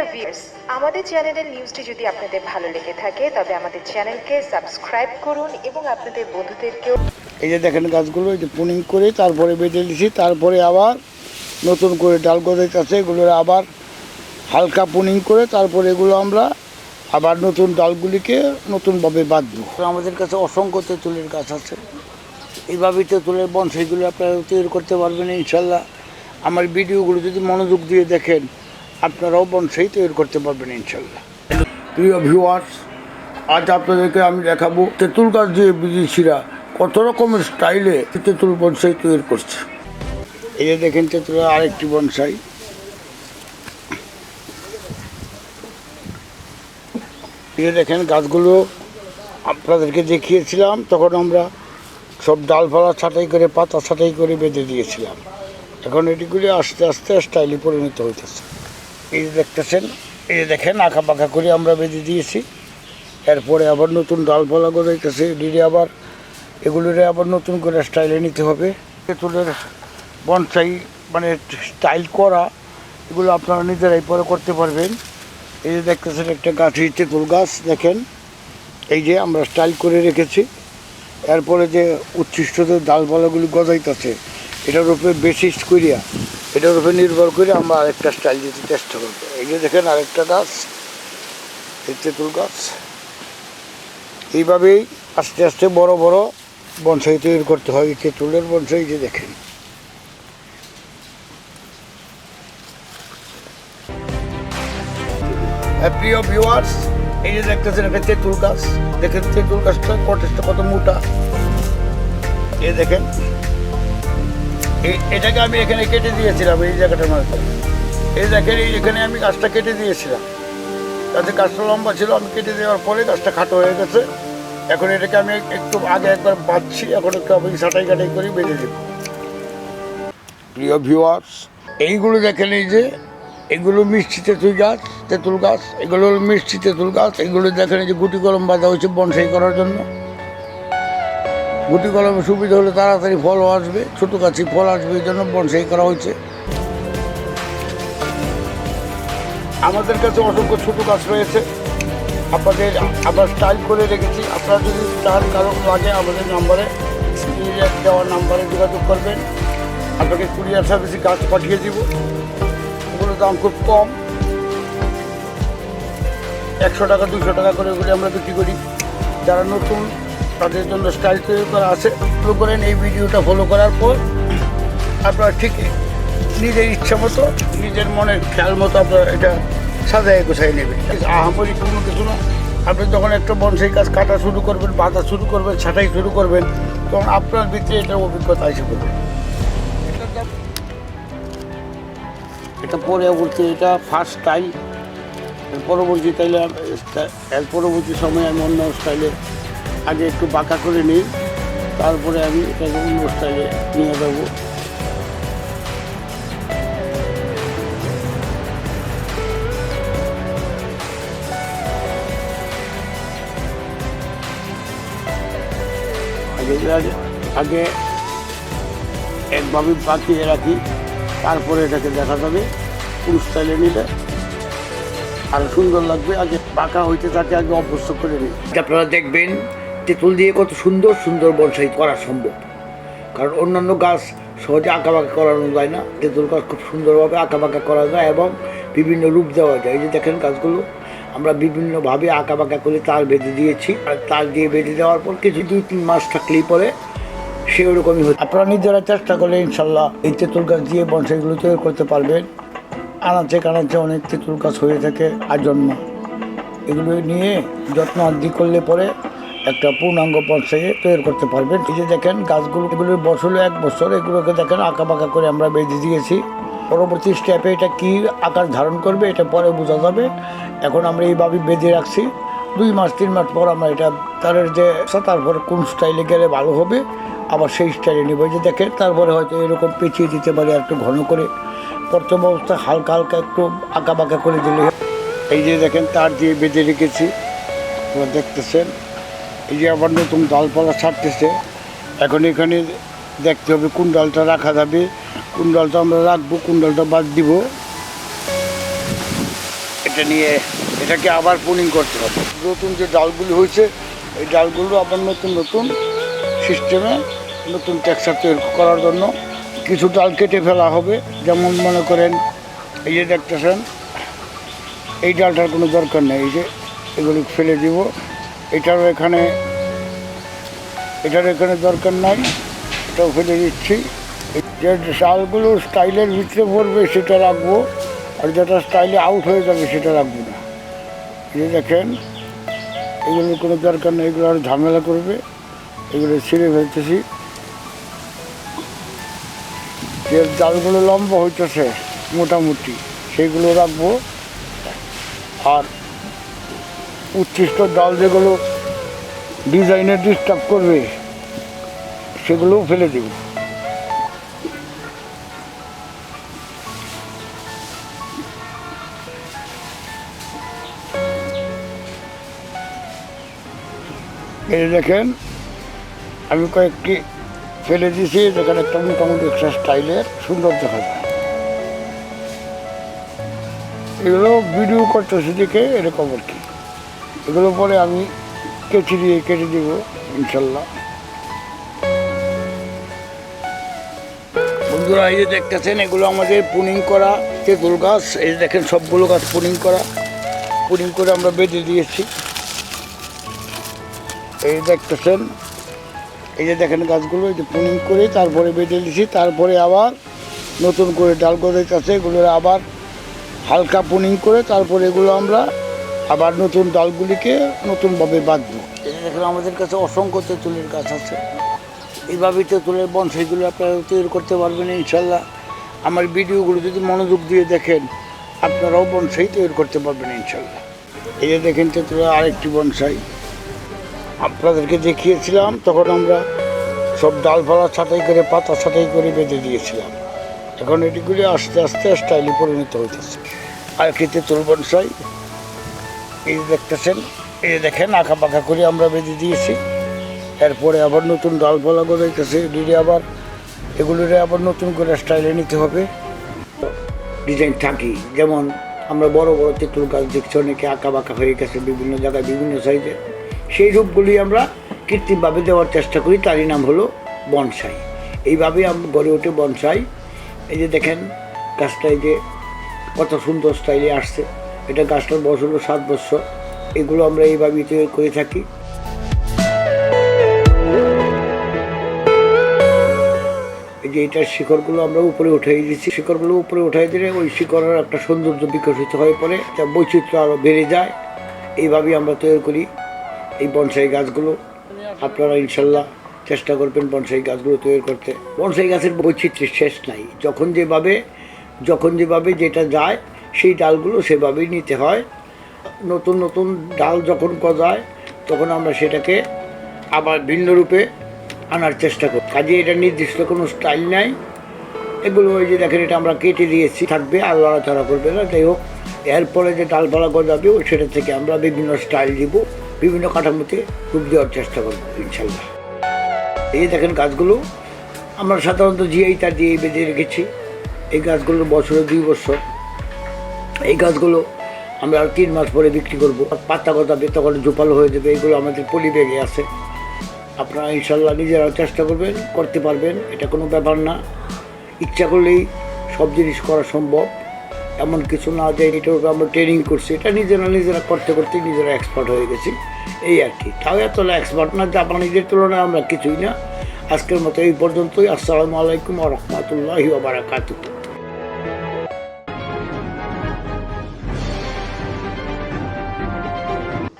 Dear viewers আমাদের চ্যানেলের নিউজটি যদি আপনাদের ভালো লেগে থাকে তবে আমাদের চ্যানেলকে সাবস্ক্রাইব করুন এবং আপনাদের বন্ধুদেরকেও এই যে দেখেন গাছগুলো এই যে পুনিং করে তারপরে বেঁধে দিছি তারপরে আবার নতুন করে ডাল গজাইতেছে এগুলো আবার হালকা পুনিং করে তারপরে এগুলো আমরা আবার নতুন ডালগুলিকে নতুনভাবে বাঁধবো। আমাদের কাছে অসংখ্য তেঁতুলের গাছ আছে। এইভাবেই তেঁতুলের বনসাইগুলো আপনারা তৈরি করতে পারবেন ইনশাল্লাহ। আমার ভিডিওগুলো যদি মনোযোগ দিয়ে দেখেন আপনারাও বনসাই তৈরি করতে পারবেন ইনশাল্লাহ। প্রিয় ভিউয়ার্স আজ আপনাদেরকে আমি দেখাবো তেঁতুল গাছ দিয়ে বিদেশিরা কত রকমের স্টাইলে তেঁতুল বনসাই তৈরি করছে। এই যে দেখেন তেঁতুলের আরেকটি বনসাই। এই যে দেখেন গাছগুলো আপনাদেরকে দেখিয়েছিলাম তখন আমরা সব ডালপালা ছাঁটাই করে পাতা ছাঁটাই করে বেঁধে দিয়েছিলাম। এখন এটিগুলি আস্তে আস্তে স্টাইলে পরিণত হইতেছে। এই যে দেখতেছেন, এই যে দেখেন আঁকা পাকা করে আমরা বেঁধে দিয়েছি। এরপরে আবার নতুন ডালপালা গজাইতেছে এটিরে আবার এগুলোরে আবার নতুন করে স্টাইলে নিতে হবে। তেঁতুলের বনসাই মানে স্টাইল করা, এগুলো আপনারা নিজেরাই পরে করতে পারবেন। এই যে দেখতেছেন একটা গাছই তেঁতুল গাছ, দেখেন, এই যে আমরা স্টাইল করে রেখেছি। এরপরে যে উচ্ছিষ্ট ডালপালাগুলি গজাইতেছে, এটার উপরে বেসিস করিয়া এটার উপরে নির্ভর করে আমরা আরেকটা স্টাইল দিতে চেষ্টা করব। এই যে দেখেন আরেকটা গাছ, এই তেঁতুল গাছ। এইভাবেই আস্তে আস্তে বড় বড় বনসাই তৈরি করতে হয় তেঁতুলের বনসাই যে দেখেন। প্রিয় ভিউয়ার্স এই যে দেখতেছেন একটা তেঁতুল গাছ। দেখেন তেঁতুল গাছটা কত মোটা। এ দেখেন। এটাকে আমি এখানে কেটে দিয়েছিলাম, এই জায়গাটার মধ্যে। এই দেখেন এখানে আমি গাছটা কেটে দিয়েছিলাম। তাতে গাছটা লম্বা ছিল, আমি কেটে দেওয়ার পরে গাছটা খাটো হয়ে গেছে। এখন এটাকে আমি একটু আগে একবার বাঁধছি, এখন একটু আমি ছাটাই কাটাই করে, বেঁধে দেব। প্রিয় ভিউয়ার্স এইগুলো দেখেন, এই যে, এগুলো মিষ্টি তেঁতুল গাছ তেঁতুল গাছ, এগুলো মিষ্টি তেঁতুল গাছ, এগুলো দেখেন যে গুটি কলম বাঁধা হয়েছে বনসাই করার জন্য। গুটি কলমে সুবিধা হলে তাড়াতাড়ি ফলও আসবে, ছোটো গাছে ফল আসবে, এই জন্য বনসাই করা হয়েছে। আমাদের কাছে অসংখ্য ছোটো গাছ রয়েছে। আপনাদের আমরা স্টাইল করে রেখেছি। আপনারা যদি চান কারও লাগে আমাদের নাম্বারে দেওয়ার নাম্বারে যোগাযোগ করবেন। আপনাকে কুরিয়ার সার্ভিসে গাছ পাঠিয়ে দিব। ওগুলোর দাম খুব কম। একশো টাকা দুশো টাকা করে ওগুলো আমরা বিক্রি করি। যারা নতুন তাদের জন্য স্টাইল তৈরি করা আছে। ফলো করেন এই ভিডিওটা ফলো করার পর আপনারা ঠিক নিজের ইচ্ছা মতো, নিজের মনের খেয়াল মতো আপনারা এটা সাজায় গোছাই নেবেন। আহামরি কোনো কিছু না। আপনি যখন একটা বনসাই কাজ কাটা শুরু করবেন, বাঁধা শুরু করবেন, ছাঁটাই শুরু করবেন, তখন আপনার ভিতরে এটার অভিজ্ঞতা এসে পড়বে এটা পরবর্তী এটা ফার্স্ট স্টাইল পরবর্তী স্টাইলে এর পরবর্তী সময়ে আমি অন্য স্টাইলে আগে একটু বাঁকা করে নিই, তারপরে আমি এটাকে অন্য স্টাইলে নিয়ে যাব। আগে একভাবে পাকিয়ে রাখি, তারপরে এটাকে দেখা যাবে কোন স্টাইলে নিলে। আরও সুন্দর লাগবে, আগে পাকা হইতে থাকে, আগে অভ্যস্ত করে নিই। আপনারা দেখবেন তেঁতুল দিয়ে কত সুন্দর সুন্দর বনসাই করা সম্ভব। কারণ অন্যান্য গাছ সহজে আঁকা বাঁকা করানো যায় না। তেঁতুল গাছ খুব সুন্দরভাবে আঁকা বাঁকা করা যায় এবং বিভিন্ন রূপ দেওয়া যায়। এই যে দেখেন গাছগুলো, আমরা বিভিন্নভাবে আঁকা বাঁকা করে তার বেঁধে দিয়েছি। আর তার দিয়ে বেঁধে দেওয়ার পর কিছু দুই তিন মাস থাকলেই পরে সে ওরকমই হচ্ছে। আপনারা নিজেরা চেষ্টা করলে ইনশাল্লাহ এই তেঁতুল গাছ দিয়ে বনসাইগুলো তৈরি করতে পারবেন। আনাচে কানাচে অনেক তেঁতুল গাছ হয়ে থাকে আজন্ম। এগুলো নিয়ে যত্ন আদি করলে পরে একটা পূর্ণাঙ্গ বনসাইয়ে তৈরি করতে পারবেন। এই যে দেখেন, গাছগুলো, এগুলোর বছর এক বছর এগুলোকে দেখেন আঁকা বাঁকা করে আমরা বেঁধে দিয়েছি। পরবর্তী স্টেপে এটা কি আকার ধারণ করবে, এটা পরে বোঝা যাবে। এখন আমরা এইভাবে বেঁধে রাখছি। দুই মাস, তিন মাস পর আমরা এটা, তারের যে তারপরে কোন স্টাইলে গেলে ভালো হবে, আবার সেই স্টাইলে নেব। যে দেখেন, তারপরে হয়তো এরকম পেঁচিয়ে দিতে পারে একটু ঘন করে। প্রথম অবস্থা হালকা হালকা একটু আঁকা বাঁকা করে দিলে। এই যে দেখেন, তার দিয়ে বেঁধে রেখেছি। দেখতেছেন। এই যে আবার নতুন ডালপালা ছাড়তেছে, এখন এখানে দেখতে হবে কোন ডালটা রাখা যাবে, কোন ডালটা আমরা রাখব, কোন ডালটা বাদ দিব। এটা নিয়ে এটাকে আবার পুনিং করতে হবে। নতুন যে ডালগুলি হয়েছে, এই ডালগুলো আবার নতুন নতুন সিস্টেমে নতুন টেক্সচার তৈরি করার জন্য কিছু ডাল কেটে ফেলা হবে। যেমন মনে করেন, এই যে দেখতেছেন, এই ডালটার কোনো দরকার নেই, এই যে এগুলি ফেলে দিব। এটারও এখানে এটার এখানে দরকার নাই এটাও ফেলে দিচ্ছি। যে ডালগুলো স্টাইলের ভিতরে পড়বে সেটা রাখব, আর যেটা স্টাইলে আউট হয়ে যাবে সেটা রাখব না। যে দেখেন, এগুলোর কোনো দরকার নেই, এগুলো আর ঝামেলা করবে, এগুলো ছিঁড়ে ফেলতেছি। যে ডালগুলো লম্বা হইতেছে, মোটামুটি সেইগুলো রাখব। আর উচ্ছিষ্ট ডাল যেগুলো ডিজাইনে ডিস্টার্ব করবে, সেগুলোও ফেলে দেব। এই দেখেন, আমি কয়েকটি ফেলে দিয়েছি, যেখানে একটা মোটামুটি একটা স্টাইলের সুন্দর দেখা যায়। এগুলো ভিডিও করতেছি দেখে এরকম আর কি। এগুলো পরে আমি কেচি দিয়ে, কেটে দেব, ইনশাল্লাহ। বন্ধুরা, এই যে দেখতেছেন, এগুলো আমাদের পুনিং করা তেঁতুল গাছ। এই দেখেন, সবগুলো গাছ পুনিং করা। পুনিং করে আমরা বেঁধে দিয়েছি। এই দেখতেছেন, এই যে দেখেন গাছগুলো, এই যে পুনিং করে তারপরে বেঁধে দিয়েছি। তারপরে আবার নতুন করে ডাল গজাইতেছে। এগুলোর আবার হালকা পুনিং করে তারপরে এগুলো আমরা আবার নতুন ডালগুলিকে নতুনভাবে বাঁধবো যে আমাদের কাছে অসংখ্য তেঁতুলের গাছ আছে। এইভাবেই তেঁতুলের বনসাইগুলো আপনারা তৈরি করতে পারবেন, ইনশাল্লাহ। আমার ভিডিওগুলো যদি মনোযোগ দিয়ে দেখেন, আপনারাও বনসাই তৈরি করতে পারবেন, ইনশাল্লাহ। এই যে দেখেন তেঁতুলের আরেকটি বনসাই আপনাদেরকে দেখিয়েছিলাম, তখন আমরা সব ডালপালা ছাঁটাই করে, পাতা ছাঁটাই করে বেঁধে দিয়েছিলাম। এখন এটিগুলি আস্তে আস্তে স্টাইলে পরিণত হইতেছে। আর একটি তেঁতুল বনসাই এই দেখতেছেন, এই দেখেন আঁকা পাকা করে আমরা বেঁধে দিয়েছি। এরপরে আবার নতুন ডালপালা গজাইতেছে এগুলি আবার এগুলোরে আবার নতুন করে স্টাইলে নিতে হবে। ডিজাইন থাকি, যেমন আমরা বড় বড় তেঁতুল গাছ দেখছি, অনেকে আঁকা বাঁকা হয়ে গেছে বিভিন্ন জায়গায়, বিভিন্ন সাইজে সেই রূপগুলি আমরা কৃত্রিমভাবে দেওয়ার চেষ্টা করি, তারই নাম হলো বনসাই। এইভাবেই আমরা গড়ে ওঠে বনসাই। এই যে দেখেন, গাছটা এই যে কত সুন্দর স্টাইলে আসছে। এটা গাছটার বয়স হলো সাত বছর। এগুলো আমরা এইভাবেই তৈরি করে থাকি। যে এটার শিকড়গুলো আমরা উপরে উঠাই দিচ্ছি শিকড়গুলো উপরে উঠাই দিলে ওই শিকড়ের একটা সৌন্দর্য বিকশিত হয়ে পড়ে, যা বৈচিত্র্য আরও বেড়ে যায়। এইভাবেই আমরা তৈরি করি এই বনসাই গাছগুলো। আপনারা ইনশাল্লাহ চেষ্টা করবেন বনসাই গাছগুলো তৈরি করতে। বনসাই গাছের বৈচিত্র্যের শেষ নাই। যখন যেভাবে যখন যেভাবে যেটা যায় সেই ডালগুলো সেভাবেই নিতে হয়। নতুন নতুন ডাল যখন গজায়, তখন আমরা সেটাকে আবার ভিন্ন রূপে আনার চেষ্টা করি। কাজে এটা নির্দিষ্ট কোনো স্টাইল নাই। এগুলো ওই যে দেখেন, এটা আমরা কেটে দিয়েছি। থাকবে আর লড়াচড়া করবে না। যাই হোক এরপরে যে ডালপালা গজাবে, ওই সেটা থেকে আমরা বিভিন্ন স্টাইল দিব, বিভিন্ন কাঠামোতে রূপ দেওয়ার চেষ্টা করব ইনশাল্লাহ এই দেখেন গাছগুলো, আমরা সাধারণত জিআই তার দিয়ে বেঁধে রেখেছি। এই গাছগুলো বছরে দুই বছর এই গাছগুলো আমরা আর তিন মাস পরে বিক্রি করব। পাতা গজাবে তখন জোপালো হয়ে যাবে, এগুলো আমাদের পলি ব্যাগে আছে। আপনারা ইনশাল্লাহ নিজেরা চেষ্টা করবেন, করতে পারবেন, এটা কোনো ব্যাপার না। ইচ্ছা করলেই সব জিনিস করা সম্ভব। এমন কিছু না যে এটার উপর আমরা ট্রেনিং করছি, এটা নিজেরা নিজেরা করতে করতে নিজেরা এক্সপার্ট হয়ে গেছি। এই আর কি। তাও এতটা এক্সপার্ট না জাপানিদের তুলনায় আমরা কিছুই না। আজকের মতো এই পর্যন্তই। আসসালামু আলাইকুম রহমতুল্লাহি বারাকাতুহ।